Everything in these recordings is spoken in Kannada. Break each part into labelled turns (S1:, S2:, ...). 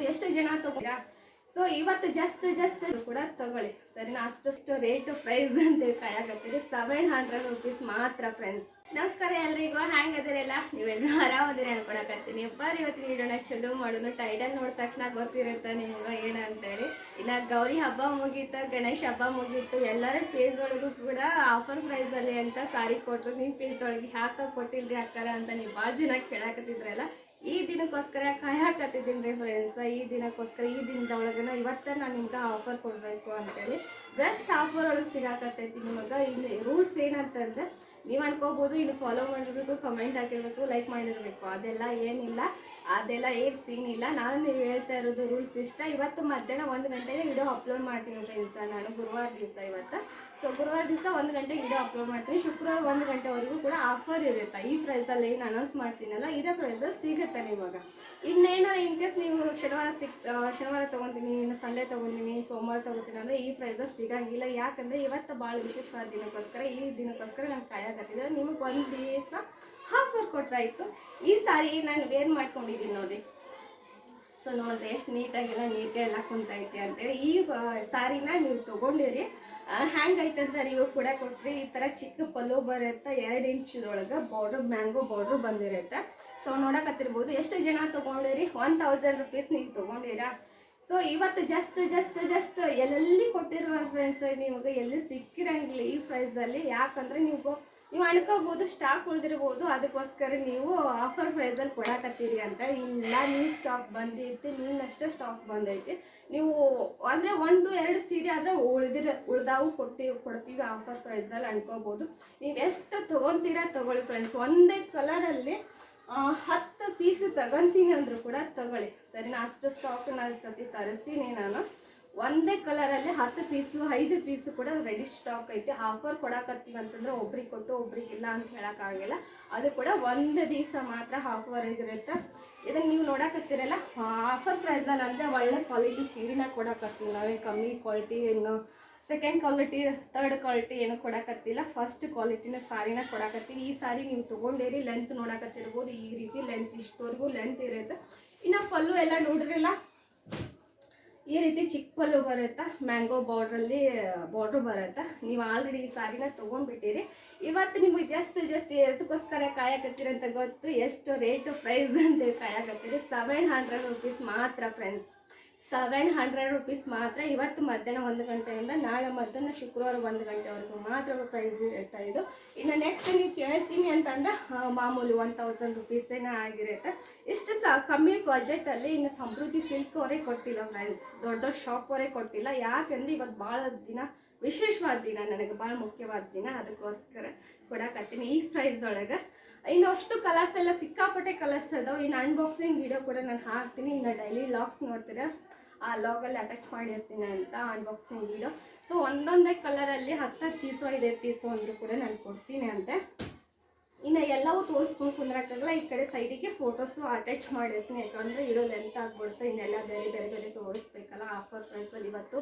S1: ನೋಡಕತ್ತಿರ್ಬೋದು ಎಷ್ಟು ಜನ ತಗೋರಾ ಸೊ ಇವತ್ತು ಜಸ್ಟ್ ಜಸ್ಟ್ ಕೂಡ ತಗೊಳ್ಳಿ. ಸರಿನಾ? ಅಷ್ಟಷ್ಟು ರೇಟ್ ಪ್ರೈಸ್ ಅಂತ ಕಾಯಕತ್ತೀರಿ ಸೆವೆನ್ ಹಂಡ್ರೆಡ್ ರುಪೀಸ್ ಮಾತ್ರ ಫ್ರೆಂಡ್ಸ್ ನಮಸ್ಕಾರ ಎಲ್ರಿಗೂ. ಹ್ಯಾಂಗ್ ಅದಿರಲ್ಲ? ನೀವೆಲ್ಲರೂ ಆರಾಮದಿರಿ ಅನ್ಕೊಳಕತ್ತೀನಿ. ಬರ್ರಿ ಇವತ್ತಿನ ವಿಡಿಯೋನ ಚಲೋ ಮಾಡೋಣ. ಟೈಟಲ್ ನೋಡಿದ ತಕ್ಷಣ ಗೊತ್ತಿರುತ್ತೆ ನಿಮ್ಗೆ ಏನಂತೇಳಿ. ಇನ್ನು ಗೌರಿ ಹಬ್ಬ ಮುಗೀತು, ಗಣೇಶ ಹಬ್ಬ ಮುಗೀತು. ಎಲ್ಲರ ಫೇಸ್ ಒಳಗೂ ಕೂಡ ಆಫರ್ ಪ್ರೈಸಲ್ಲಿ ಅಂತ ಸಾರಿ ಕೊಟ್ಟರು ನಿಮ್ಮ ಫೇಸ್ ಒಳಗೆ ಯಾಕೆ ಕೊಟ್ಟಿಲ್ರಿ ಹಾಕಾರ ಅಂತ ನೀವು ಭಾಳ ಜನ ಕೇಳಾಕತ್ತಿದ್ರಲ್ಲ. ಈ ದಿನಕ್ಕೋಸ್ಕರ ಕಾಯಕತ್ತಿದ್ದೀನಿ ರೀ ಫ್ರೆಂಡ್ಸ್ ಈ ದಿನಕ್ಕೋಸ್ಕರ ಈ ದಿನದೊಳಗನ ಇವತ್ತೇ ನಾನು ನಿಮ್ಗೆ ಆಫರ್ ಕೊಡಬೇಕು ಅಂತೇಳಿ ಬೆಸ್ಟ್ ಆಫರ್ ಒಳಗೆ ಸಿಗಾಕತ್ತೈತಿ ನಿಮಗೆ. ಇಲ್ಲಿ ರೂಲ್ಸ್ ಏನಂತಂದರೆ ನೀವು ಅನ್ಕೋಬೋದು ಇನ್ನು ಫಾಲೋ ಮಾಡಿರ್ಬೇಕು ಕಮೆಂಟ್ ಹಾಕಿರ್ಬೇಕು ಲೈಕ್ ಮಾಡಿರಬೇಕು. ಅದೆಲ್ಲ ಏನಿಲ್ಲ. ಅದೆಲ್ಲ ಏನು ಸೀನ್ ಇಲ್ಲ. ನಾನು ನೀವು ಹೇಳ್ತಾ ಇರೋದು ರೂಲ್ಸ್ ಇಷ್ಟ. ಇವತ್ತು ಮಧ್ಯಾಹ್ನ ಒಂದು ಗಂಟೆಗೆ ವಿಡಿಯೋ ಅಪ್ಲೋಡ್ ಮಾಡ್ತೀನಿ ಫ್ರೆಂಡ್ಸ್ ನಾನು ಗುರುವಾರ ದಿವಸ ಇವತ್ತು. ಸೊ ಗುರುವಾರ ದಿವಸ ಒಂದು ಗಂಟೆಗೆ ವಿಡಿಯೋ ಅಪ್ಲೋಡ್ ಮಾಡ್ತೀನಿ. ಶುಕ್ರವಾರ ಒಂದು ಗಂಟೆವರೆಗೂ ಕೂಡ ಆಫರ್ ಇರುತ್ತೆ. ಈ ಪ್ರೈಸಲ್ಲಿ ಏನು ಅನೌನ್ಸ್ ಮಾಡ್ತೀನಲ್ಲ, ಇದೇ ಪ್ರೈಸಲ್ಲಿ ಸಿಗುತ್ತೆ ನಿಮಗೆ ಇನ್ನೇನೋ ಇನ್ ಕೇಸ್ ನೀವು ಶನಿವಾರ ಸಿಕ್ ಶನಿವಾರ ತೊಗೊತೀನಿ, ಇನ್ನು ಸಂಡೇ ತೊಗೊತೀನಿ, ಸೋಮವಾರ ತೊಗೊತೀನಿ ಅಂದರೆ ಈ ಪ್ರೈಸಲ್ಲಿ ಸಿಗಂಗಿಲ್ಲ. ಯಾಕಂದರೆ ಇವತ್ತು ಭಾಳ ವಿಶೇಷವಾದ ದಿನಕ್ಕೋಸ್ಕರ, ಈ ದಿನಕ್ಕೋಸ್ಕರ ನಾನು ಕಾಯಕತ್ತಿದ್ರೆ ನಿಮಗೆ ಒಂದು ದಿವಸ ಆಫರ್ ಕೊಟ್ರಾಯ್ತು ಈ ಸಾರಿ ನಾನು ವೇರ್ ಮಾಡ್ಕೊಂಡಿದ್ದೀನಿ ನೋಡಿ. ಸೊ ನೋಡ್ರಿ, ಎಷ್ಟು ನೀಟಾಗೆಲ್ಲ ನೀರಿಗೆ ಎಲ್ಲ ಕುಂತೈತೆ ಅಂತೇಳಿ. ಈ ಸಾರಿನ ನೀವು ತೊಗೊಂಡಿರಿ. ಹ್ಯಾಂಗೈತೆ ಅಂತ ನೀವು ಕೂಡ ಕೊಟ್ರಿ. ಈ ಥರ ಚಿಕ್ಕ ಪಲ್ಲು ಬರುತ್ತೆ ಎರಡು ಇಂಚದೊಳಗೆ ಬಾರ್ಡ್ರ್ ಮ್ಯಾಂಗೋ ಬಾರ್ಡ್ರ್ ಬಂದಿರುತ್ತೆ. ಸೊ ನೋಡಕತ್ತಿರ್ಬೋದು, ಎಷ್ಟು ಜನ ತೊಗೊಂಡಿರಿ? ಒನ್ ತೌಸಂಡ್ ರುಪೀಸ್ ನೀವು ತೊಗೊಂಡಿರಾ? ಸೊ ಇವತ್ತು ಜಸ್ಟ್ ಜಸ್ಟ್ ಜಸ್ಟ್ ಎಲ್ಲೆಲ್ಲಿ ಕೊಟ್ಟಿರುವ ಫ್ರೆಂಡ್ಸ್ ನಿಮಗೆ, ಎಲ್ಲಿ ಸಿಕ್ಕಿರಂಗಿಲ್ಲ ಈ ಪ್ರೈಸಲ್ಲಿ ಯಾಕಂದ್ರೆ ನೀವು ನೀವು ಅಣ್ಕೋಬೋದು ಸ್ಟಾಕ್ ಉಳಿದಿರ್ಬೋದು, ಅದಕ್ಕೋಸ್ಕರ ನೀವು ಆಫರ್ ಪ್ರೈಸಲ್ಲಿ ಕೊಡಕತ್ತೀರಿ ಅಂತ ಇಲ್ಲ, ನೀವು ಸ್ಟಾಕ್ ಬಂದೈತಿ, ನಿನ್ನಷ್ಟೇ ಸ್ಟಾಕ್ ಬಂದೈತಿ. ನೀವು ಅಂದರೆ ಒಂದು, ಎರಡು ಸೀರೆ ಆದರೆ ಉಳಿದಿರ, ಉಳ್ದಾವು ಕೊಟ್ಟಿ, ಕೊಡ್ತೀವಿ ಆಫರ್ ಪ್ರೈಸಲ್ಲಿ ಅನ್ಕೋಬೋದು. ನೀವು ಎಷ್ಟು ತೊಗೊತೀರಾ ತೊಗೊಳ್ಳಿ ಫ್ರೆಂಡ್ಸ್ ಒಂದೇ ಕಲರಲ್ಲಿ ಹತ್ತು ಪೀಸ್ ತಗೊಂತೀನಿ ಅಂದರೂ ಕೂಡ ತಗೊಳ್ಳಿ. ಸರಿನಾ ಅಷ್ಟು ಸ್ಟಾಕ್ ನಾನು ಸತಿ ತರಿಸ್ತೀನಿ ನಾನು. ಒಂದೇ ಕಲರಲ್ಲಿ ಹತ್ತು ಪೀಸು ಐದು ಪೀಸು ಕೂಡ ರೆಡಿ ಸ್ಟಾಕ್ ಐತೆ. ಆಫರ್ ಕೊಡಕತ್ತೀವಿ ಅಂತಂದ್ರೆ ಒಬ್ರಿಗೆ ಕೊಟ್ಟು ಒಬ್ರಿಗೆ ಇಲ್ಲ ಅಂತ ಹೇಳೋಕ್ಕಾಗಲ್ಲ. ಅದು ಕೂಡ ಒಂದು ದಿವಸ ಮಾತ್ರ ಆಫರ್ ಇರುತ್ತೆ. ಇದನ್ನು ನೀವು ನೋಡಕತ್ತೀರಲ್ಲ ಆಫರ್ ಪ್ರೈಸಲ್ಲಿ ಅಂದರೆ ಒಳ್ಳೆ ಕ್ವಾಲಿಟಿ ಸೀರೆನ ಕೊಡಕತ್ತೀವಿ ನಾವೇ. ಕಮ್ಮಿ ಕ್ವಾಲಿಟಿ ಏನು ಸೆಕೆಂಡ್ ಕ್ವಾಲಿಟಿ ತರ್ಡ್ ಕ್ವಾಲಿಟಿ ಏನು ಕೊಡಕತ್ತಿಲ್ಲ. ಫಸ್ಟ್ ಕ್ವಾಲಿಟಿನ ಸಾರಿನ ಕೊಡಕತ್ತೀವಿ. ಈ ಸಾರಿ ನೀವು ತೊಗೊಂಡೇರಿ ಲೆಂತ್ ನೋಡಕತ್ತಿರ್ಬೋದು. ಈ ರೀತಿ ಲೆಂತ್ ಇಷ್ಟವರೆಗೂ ಲೆಂತ್ ಇರುತ್ತೆ. ಇನ್ನು ಫಲ್ಲು ಎಲ್ಲ ನೋಡ್ರಿಲ್ಲ ಈ ರೀತಿ ಚಿಕ್ಕ ಪಲ್ಲು ಬರುತ್ತೆ ಮ್ಯಾಂಗೋ ಬಾರ್ಡ್ರಲ್ಲಿ ಬಾರ್ಡ್ರ್ ಬರುತ್ತಾ? ನೀವು ಆಲ್ರೆಡಿ ಈ ಸಾರಿನ ತೊಗೊಂಡ್ಬಿಟ್ಟಿರಿ. ಇವತ್ತು ನಿಮಗೆ ಜಸ್ಟ್ ಜಸ್ಟ್ ಎದಕ್ಕೋಸ್ಕರ ಕಾಯಕತ್ತೀರಿ ಅಂತ ಗೊತ್ತು. ಎಷ್ಟು ರೇಟು ಪ್ರೈಸ್ ಅಂತ ಕಾಯಕತ್ತೀರಿ ಸೆವೆನ್ ಹಂಡ್ರೆಡ್ ರುಪೀಸ್ ಮಾತ್ರ ಫ್ರೆಂಡ್ಸ್ ಸೆವೆನ್ ಹಂಡ್ರೆಡ್ ರುಪೀಸ್ ಮಾತ್ರ ಇವತ್ತು ಮಧ್ಯಾಹ್ನ ಒಂದು ಗಂಟೆಯಿಂದ ನಾಳೆ ಮಧ್ಯಾಹ್ನ ಶುಕ್ರವಾರ ಒಂದು ಗಂಟೆವರೆಗೂ ಮಾತ್ರ ಪ್ರೈಸ್ ಇರ್ತಾ ಇದು. ಇನ್ನು ನೆಕ್ಸ್ಟ್ ನೀವು ಕೇಳ್ತೀನಿ ಅಂತಂದ್ರೆ ಮಾಮೂಲಿ ಒನ್ ತೌಸಂಡ್ ರುಪೀಸೇನೇ ಆಗಿರುತ್ತೆ. ಇಷ್ಟು ಸಹ ಕಮ್ಮಿ ಬಜೆಟಲ್ಲಿ ಇನ್ನು ಸಮೃದ್ಧಿ ಸಿಲ್ಕ್ ಅವರೇ ಕೊಟ್ಟಿಲ್ಲ ಫ್ರೆಂಡ್ಸ್ ದೊಡ್ಡ ದೊಡ್ಡ ಶಾಪ್ ಕೊಟ್ಟಿಲ್ಲ. ಯಾಕಂದ್ರೆ ಇವತ್ತು ಭಾಳ ದಿನ, ವಿಶೇಷವಾದ ದಿನ, ನನಗೆ ಭಾಳ ಮುಖ್ಯವಾದ ದಿನ. ಅದಕ್ಕೋಸ್ಕರ ಕೊಡಕತ್ತೀನಿ ಈ ಪ್ರೈಸ್ ಒಳಗೆ ಇನ್ನು ಅಷ್ಟು ಕಲರ್ಸ್ ಎಲ್ಲ ಸಿಕ್ಕಾಪಟ್ಟೆ ಕಲರ್ಸ್ ಅದಾವೆ. ಇನ್ನು ಅನ್ಬಾಕ್ಸಿಂಗ್ ವಿಡಿಯೋ ಕೂಡ ನಾನು ಹಾಕ್ತೀನಿ. ಇನ್ನು ಡೈಲಿ ಲಾಗ್ಸ್ ನೋಡ್ತೀರಾ? ಆ ಲಾಗಲ್ಲಿ ಅಟ್ಯಾಚ್ ಮಾಡಿರ್ತೀನಿ ಅಂತ ಅನ್ಬಾಕ್ಸಿಂಗ್ ವಿಡಿಯೋ ಸೊ ಒಂದೊಂದೇ ಕಲರಲ್ಲಿ ಹತ್ತು ಪೀಸು ಐದೈದು ಪೀಸು ಅಂದರೂ ಕೂಡ ನಾನು ಕೊಡ್ತೀನಿ ಅಂತೆ. ಇನ್ನು ಎಲ್ಲವೂ ತೋರಿಸ್ಕೊಂಡು ಕುಂದ್ರಕ್ಕಾಗಲ್ಲ. ಈ ಕಡೆ ಸೈಡಿಗೆ ಫೋಟೋಸು ಅಟ್ಯಾಚ್ ಮಾಡಿರ್ತೀನಿ. ಯಾಕಂದರೆ ಇರೋ ಲೆಂತ್ ಆಗ್ಬಿಡುತ್ತೆ. ಇನ್ನೆಲ್ಲ ಬೇರೆ ಬೇರೆ ಬೇರೆ ತೋರಿಸ್ಬೇಕಲ್ಲ. ಆಫರ್ ಪ್ರೈಸಲ್ಲಿ ಇವತ್ತು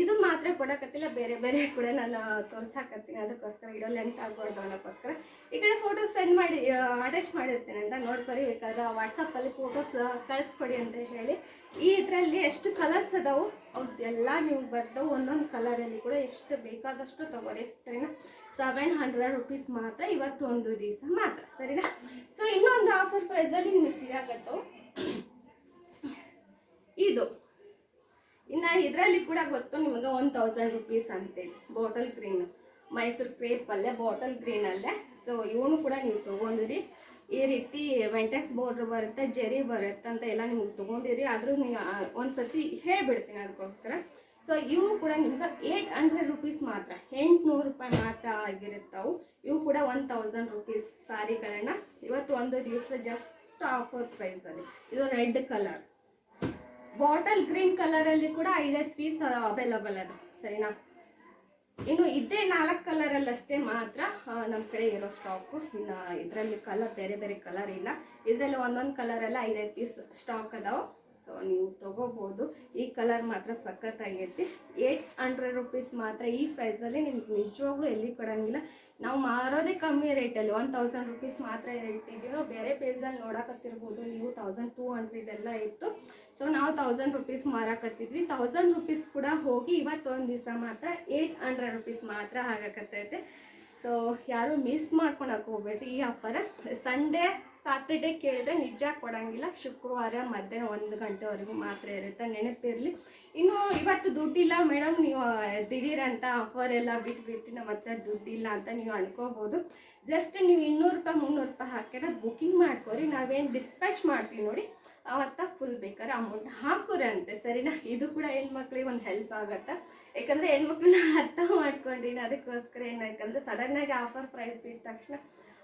S1: ಇದು ಮಾತ್ರ ಕೊಡಕತ್ತಿಲ್ಲ, ಬೇರೆ ಬೇರೆ ಕೂಡ ನಾನು ತೋರ್ಸಾಕತ್ತೀನಿ. ಅದಕ್ಕೋಸ್ಕರ ಇಡೋ ಲೆಂತ್ ಆಗ್ಬಾರ್ದು ಅನ್ನೋಕ್ಕೋಸ್ಕರ. ಈ ಕಡೆ ಫೋಟೋಸ್ ಸೆಂಡ್ ಮಾಡಿ ಅಟ್ಯಾಚ್ ಮಾಡಿರ್ತೀನಿ ಅಂತ ನೋಡ್ಕೊರಿ. ಬೇಕಾದ್ರೆ ವಾಟ್ಸಪ್ಪಲ್ಲಿ ಫೋಟೋಸ್ ಕಳಿಸ್ಕೊಡಿ ಅಂತ ಹೇಳಿ. ಈ ಇದರಲ್ಲಿ ಎಷ್ಟು ಕಲರ್ಸ್ ಅದಾವು? ಅವ್ರದ್ದೆಲ್ಲ ನಿಮ್ಗೆ ಬರ್ತಾವೆ. ಒಂದೊಂದು ಕಲರಲ್ಲಿ ಕೂಡ ಎಷ್ಟು ಬೇಕಾದಷ್ಟು ತಗೋರಿ, ಸರಿನಾ? ಸೆವೆನ್ ಹಂಡ್ರೆಡ್ ರುಪೀಸ್ ಮಾತ್ರ ಇವತ್ತು ಒಂದು ದಿವಸ ಮಾತ್ರ, ಸರಿನಾ? ಸೊ ಇನ್ನೊಂದು ಆಫರ್ ಪ್ರೈಸಲ್ಲಿ ನಿಮ್ಗೆ ಸಿಗಾಕತ್ತವು ಇದು. ಇನ್ನು ಇದರಲ್ಲಿ ಕೂಡ ಗೊತ್ತು ನಿಮಗೆ ಒನ್ ತೌಸಂಡ್ ರುಪೀಸ್ ಅಂತೇಳಿ ಬಾಟಲ್ ಗ್ರೀನ್ ಮೈಸೂರು ಕ್ರೇಪ್ ಅಲ್ಲೆ ಬಾಟಲ್ ಗ್ರೀನಲ್ಲೇ ಸೊ ಇವನು ಕೂಡ ನೀವು ತೊಗೊಂಡಿರಿ. ಈ ರೀತಿ ವೆಂಟೆಕ್ಸ್ ಬಾರ್ಡ್ರ್ ಬರುತ್ತೆ ಜೆರಿ ಬರುತ್ತೆ ಅಂತ ಎಲ್ಲ ನಿಮ್ಗೆ ತೊಗೊಂಡಿರಿ. ಆದರೂ ನೀವು ಒಂದು ಸತಿ ಹೇಳ್ಬಿಡ್ತೀನಿ ಅದಕ್ಕೋಸ್ಕರ. ಸೊ ಇವು ಕೂಡ ನಿಮ್ಗೆ ಏಯ್ಟ್ ಹಂಡ್ರೆಡ್ ರುಪೀಸ್ ಮಾತ್ರ, ಎಂಟುನೂರು ರೂಪಾಯಿ ಮಾತ್ರ ಆಗಿರುತ್ತವು. ಇವು ಕೂಡ ಒನ್ ತೌಸಂಡ್ ರುಪೀಸ್ ಸಾರಿಗಳನ್ನು. ಇವತ್ತು ಒಂದು ದಿವಸ ಜಸ್ಟ್ ಆಫರ್ ಪ್ರೈಸಲ್ಲಿ ಇದು ರೆಡ್ ಕಲರ್ ಬಾಟಲ್ ಗ್ರೀನ್ ಕಲರಲ್ಲಿ ಕೂಡ ಐದೈದು ಪೀಸ್ ಅವೈಲಬಲ್ ಅದ, ಸರಿನಾ? ಇನ್ನು ಇದೇ ನಾಲ್ಕು ಕಲರಲ್ಲಿ ಅಷ್ಟೇ ಮಾತ್ರ ನಮ್ಮ ಕಡೆ ಇರೋ ಸ್ಟಾಕು ಇನ್ನು ಇದರಲ್ಲಿ ಕಲರ್ ಬೇರೆ ಬೇರೆ ಕಲರ್ ಇಲ್ಲ. ಇದರಲ್ಲಿ ಒಂದೊಂದು ಕಲರೆಲ್ಲ ಐದೈದು ಪೀಸ್ ಸ್ಟಾಕ್ ಅದಾವೆ. ಸೊ ನೀವು ತಗೋಬೋದು. ಈ ಕಲರ್ ಮಾತ್ರ ಸಖತ್ತಾಗೈತಿ. ಏಯ್ಟ್ ಹಂಡ್ರೆಡ್ ರುಪೀಸ್ ಮಾತ್ರ ಈ ಪ್ರೈಸಲ್ಲಿ ನಿಮ್ಗೆ ನಿಜವಾಗ್ಲೂ ಎಲ್ಲಿ ಕೊಡೋಂಗಿಲ್ಲ. ನಾವು ಮಾರೋದೇ ಕಮ್ಮಿ ರೇಟಲ್ಲಿ ಒನ್ ತೌಸಂಡ್ ರುಪೀಸ್ ಮಾತ್ರ ಇಟ್ಟಿದ್ದೀವಿ ಬೇರೆ ಪೇಜಲ್ಲಿ ನೋಡಕತ್ತಿರ್ಬೋದು. ನೀವು ತೌಸಂಡ್ ಟೂ ಹಂಡ್ರೆಡ್ ಎಲ್ಲ ಇತ್ತು. ಸೊ ನಾವು ತೌಸಂಡ್ ರುಪೀಸ್ ಮಾರಾಕತ್ತಿದ್ವಿ. ತೌಸಂಡ್ ರುಪೀಸ್ ಕೂಡ ಹೋಗಿ ಇವತ್ತೊಂದು ದಿವಸ ಮಾತ್ರ ಏಯ್ಟ್ ಹಂಡ್ರೆಡ್ ರುಪೀಸ್ ಮಾತ್ರ ಆಗಕತ್ತೈತೆ ಸೊ ಯಾರು ಮಿಸ್ ಮಾಡ್ಕೊಳಕ್ಕೆ ಹೋಗ್ಬೇಡಿ ಈ ಆಫರ ಸಂಡೇ ಸಾಟರ್ಡೆ ಕೇಳಿದ್ರೆ ನಿಜ ಕೊಡಂಗಿಲ್ಲ. ಶುಕ್ರವಾರ ಮಧ್ಯಾಹ್ನ ಒಂದು ಗಂಟೆವರೆಗೂ ಮಾತ್ರ ಇರುತ್ತೆ. ನೆನಪಿರಲಿ. ಇನ್ನು ಇವತ್ತು ದುಡ್ಡಿಲ್ಲ. ಮೇಡಮ್ ನೀವು ದಿಢೀರಂತ ಆಫರ್ ಎಲ್ಲ ಬಿಟ್ಬಿಟ್ಟು ನಮ್ಮ ಹತ್ರ ದುಡ್ಡಿಲ್ಲ ಅಂತ ನೀವು ಅನ್ಕೋಬೋದು. ಜಸ್ಟ್ ನೀವು ಇನ್ನೂರು ರೂಪಾಯಿ, ಮುನ್ನೂರು ರೂಪಾಯಿ ಹಾಕಿದ್ರೆ ಬುಕಿಂಗ್ ಮಾಡ್ಕೊರಿ. ನಾವೇನು ಡಿಸ್ಪ್ಯಾಚ್ ಮಾಡ್ತೀವಿ ನೋಡಿ. ಅವತ್ತ ಫುಲ್ ಬೇಕಾದ್ರೆ ಅಮೌಂಟ್ ಹಾಕೋರೆ ಅಂತೆ, ಸರಿನಾ? ಇದು ಕೂಡ ಹೆಣ್ಮಕ್ಳಿಗೆ ಒಂದು ಹೆಲ್ಪ್ ಆಗುತ್ತೆ? ಯಾಕಂದರೆ ಹೆಣ್ಮಕ್ಳನ್ನ ಅರ್ಥ ಮಾಡ್ಕೊಂಡಿನ, ಅದಕ್ಕೋಸ್ಕರ ಏನಾಯ್ತಂದ್ರೆ ಸಡನ್ನಾಗಿ ಆಫರ್ ಪ್ರೈಸ್ ಬಿಟ್ಟ ತಕ್ಷಣ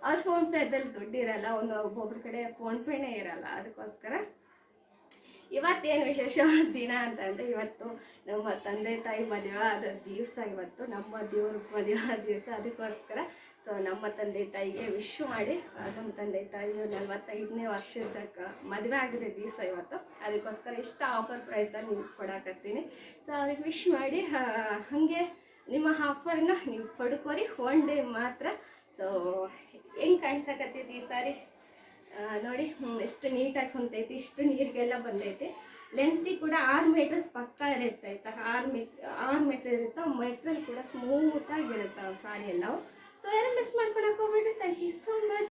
S1: ಅವ್ರ ಫೋನ್ ಪೇದಲ್ಲಿ ದುಡ್ಡು ಇರಲ್ಲ, ಒಂದು ಒಬ್ಬೊಬ್ರ ಕಡೆ ಫೋನ್ ಪೇನೇ ಇರಲ್ಲ, ಅದಕ್ಕೋಸ್ಕರ ಇವತ್ತೇನು ವಿಶೇಷವಾದ ದಿನ ಅಂತಂದರೆ ಇವತ್ತು ನಮ್ಮ ತಂದೆ ತಾಯಿ ಮದುವೆ ಆದ ದಿವಸ ಇವತ್ತು, ನಮ್ಮ ದೇವ್ರ ಮದುವೆ ಆದ ದಿವಸ. ಅದಕ್ಕೋಸ್ಕರ ಸೊ ನಮ್ಮ ತಂದೆ ತಾಯಿಗೆ ವಿಶ್ ಮಾಡಿ ನಮ್ಮ ತಂದೆ ತಾಯಿಯು ನಲ್ವತ್ತೈದನೇ ವರ್ಷದ ಕ- ಮದುವೆ ಆಗಿದೆ ದಿವಸ ಇವತ್ತು. ಅದಕ್ಕೋಸ್ಕರ ಇಷ್ಟು ಆಫರ್ ಪ್ರೈಸಲ್ಲಿ ನಿಮ್ಗೆ ಕೊಡಕತ್ತೀನಿ. ಸೊ ಅವ್ರಿಗೆ ವಿಶ್ ಮಾಡಿ ಹಾಗೆ ನಿಮ್ಮ ಆಫರ್ನ ನೀವು ಪಡ್ಕೋರಿ ಒನ್ ಡೇ ಮಾತ್ರ. ಸೊ ಹೆಂಗೆ ಕಾಣಿಸಕತ್ತೈತಿ ಈ ಸಾರಿ? ನೋಡಿ ಎಷ್ಟು ನೀಟಾಗಿ ಕುಂತೈತಿ ಇಷ್ಟು ನೀರಿಗೆಲ್ಲ ಬಂದೈತಿ. ಲೆಂತಿ ಕೂಡ ಆರು ಮೀಟರ್ಸ್ ಪಕ್ಕ ಇರುತ್ತೆ, ಆಯ್ತಾ? ಆರು ಮೀಟ್ ಆರು ಮೀಟರ್ ಇರುತ್ತೆ ಮೆಟ್ರಲ್ ಕೂಡ ಸ್ಮೂತಾಗಿರುತ್ತೆ ಸಾರಿ ಎಲ್ಲವು. ಸೊ ಯಾರು ಮಿಸ್ ಮಾಡ್ಕೊಳಕ್ಕೆ ಹೋಗ್ಬೇಡಿ ಥ್ಯಾಂಕ್ ಯು ಸೋ ಮಚ್